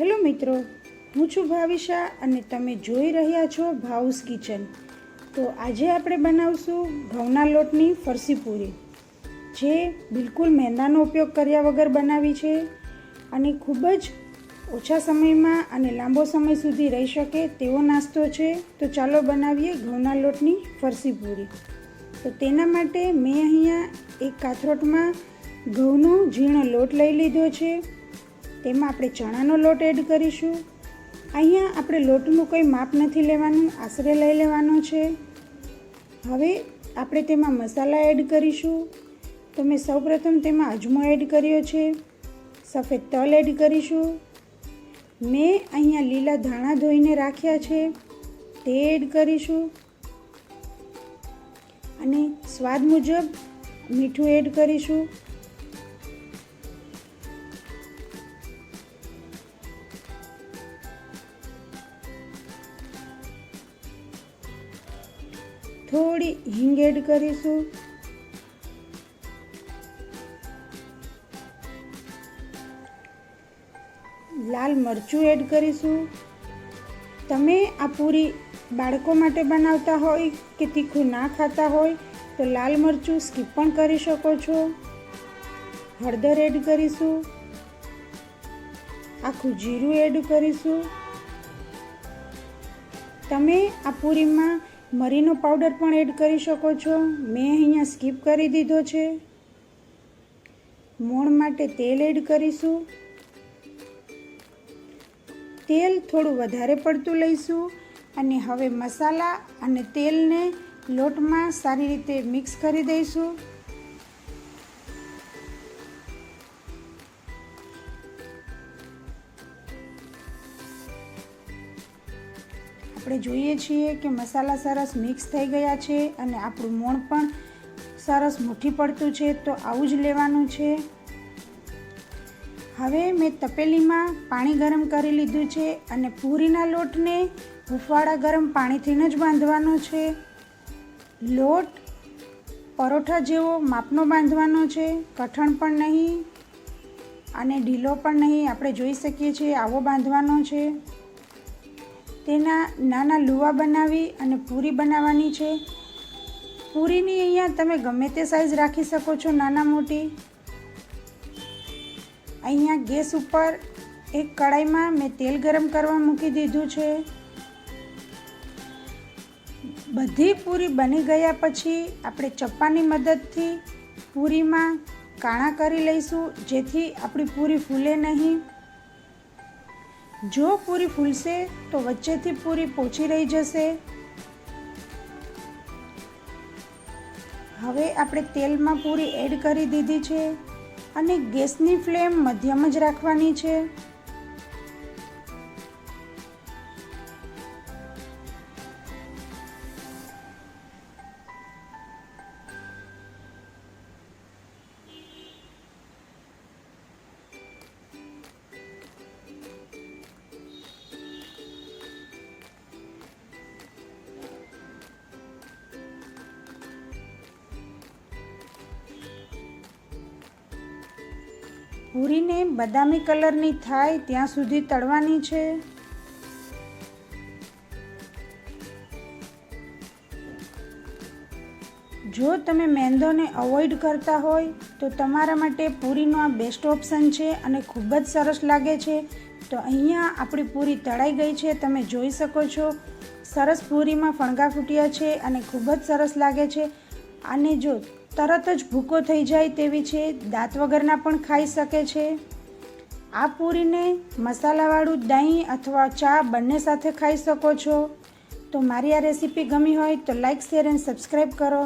Hello મિત્રો, હું છું ભાવિશા અને તમે જોઈ રહ્યા છો ભાઉસ કિચન. તો આજે આપણે બનાવશું ઘઉંના લોટની ફરસી પૂરી, જે બિલકુલ મેંદાનો ઉપયોગ કર્યા વગર બનાવી છે અને ખૂબ જ ઓછા સમયમાં અને લાંબો સમય સુધી રહી શકે તેવો નાસ્તો છે. તો ચાલો બનાવીએ ઘઉંના લોટની ફરસી પૂરી. તો તેના માટે મેં અહીંયા એક કાથરોટમાં ઘઉંનો ઝીણો લોટ લઈ લીધો છે. તેમાં આપણે ચણાનો લોટ એડ કરીશું. અહીંયા આપણે લોટનું કોઈ માપ નથી લેવાનું, આશરે લઈ લેવાનો છે. હવે આપણે તેમાં મસાલા એડ કરીશું. તો મેં સૌપ્રથમ તેમાં અજમો એડ કર્યો છે. સફેદ તલ એડ કરીશું. મેં અહીંયા લીલા ધાણા ધોઈને રાખ્યા છે. તે એડ કરીશું. અને સ્વાદ મુજબ મીઠું એડ કરીશું. થોડી હિંગ એડ કરીશું. લાલ મરચું એડ કરીશું. તમે આ પૂરી બાળકો માટે બનાવતા હોય કે તીખું ના ખાતા હોય, તો લાલ મરચું સ્કીપ પણ કરી શકો છો. હળદર એડ કરીશું. આખું જીરું એડ કરીશું. તમે આ પૂરીમાં મરીનો પાવડર પણ એડ કરી શકો છો. મેં અહીંયા સ્કીપ કરી દીધો છે. મોણ માટે તેલ એડ કરીશું. તેલ થોડું વધારે પડતું લઈશું અને હવે મસાલા અને તેલને લોટમાં સારી રીતે મિક્સ કરી દઈશું. આપણે જોઈએ છીએ કે મસાલા સરસ મિક્સ થઈ ગયા છે અને આપણું મોણ પણ સરસ મૂઠી પડતું છે તો આવું જ લેવાનું છે. હવે મેં તપેલીમાં પાણી ગરમ કરી લીધું છે અને પૂરીના લોટને હુંફાળા ગરમ પાણીથી જ બાંધવાનો છે. લોટ પરોઠા જેવો માપનો બાંધવાનો છે, કઠણ પણ નહીં અને ઢીલો પણ નહીં. આપણે જોઈ શકીએ છીએ આવો બાંધવાનો છે. તેના નાના લુવા બનાવી અને પૂરી બનાવવાની છે. પૂરીની અહીંયા તમે ગમે તે સાઈઝ રાખી શકો છો નાના મોટી. અહીંયા ગેસ ઉપર એક કડાઈમાં મેં તેલ ગરમ કરવા મૂકી દીધું છે. બધી પૂરી બની ગયા પછી આપણે ચપ્પાની મદદથી પૂરીમાં કાણા કરી લઈશું, જેથી આપણી પૂરી ફૂલે નહીં. જો પૂરી ફૂલશે તો વચ્ચેથી પૂરી પોચી રહી જશે. હવે આપણે તેલમાં પૂરી એડ કરી દીધી છે અને ગેસની ફ્લેમ મધ્યમ જ રાખવાની છે. પૂરીને બદામી કલરની થાય ત્યાં સુધી તળવાની છે. જો તમે મેંદોને અવોઇડ કરતા હોય, તો તમારા માટે પૂરીનો આ બેસ્ટ ઓપ્શન છે અને ખૂબ જ સરસ લાગે છે. તો અહીંયા આપણી પૂરી તળાઈ ગઈ છે, તમે જોઈ શકો છો. સરસ પૂરીમાં ફણગા ફૂટ્યા છે અને ખૂબ જ સરસ લાગે છે. અને જો તરત જ ભૂકો થઈ જાય તેવી છે, દાંત વગરના પણ ખાઈ શકે છે. આ પૂરીને મસાલાવાળું દહીં અથવા ચા બંને સાથે ખાઈ શકો છો. તો મારી આ રેસીપી ગમી હોય તો લાઇક શેર એન્ડ સબસ્ક્રાઈબ કરો.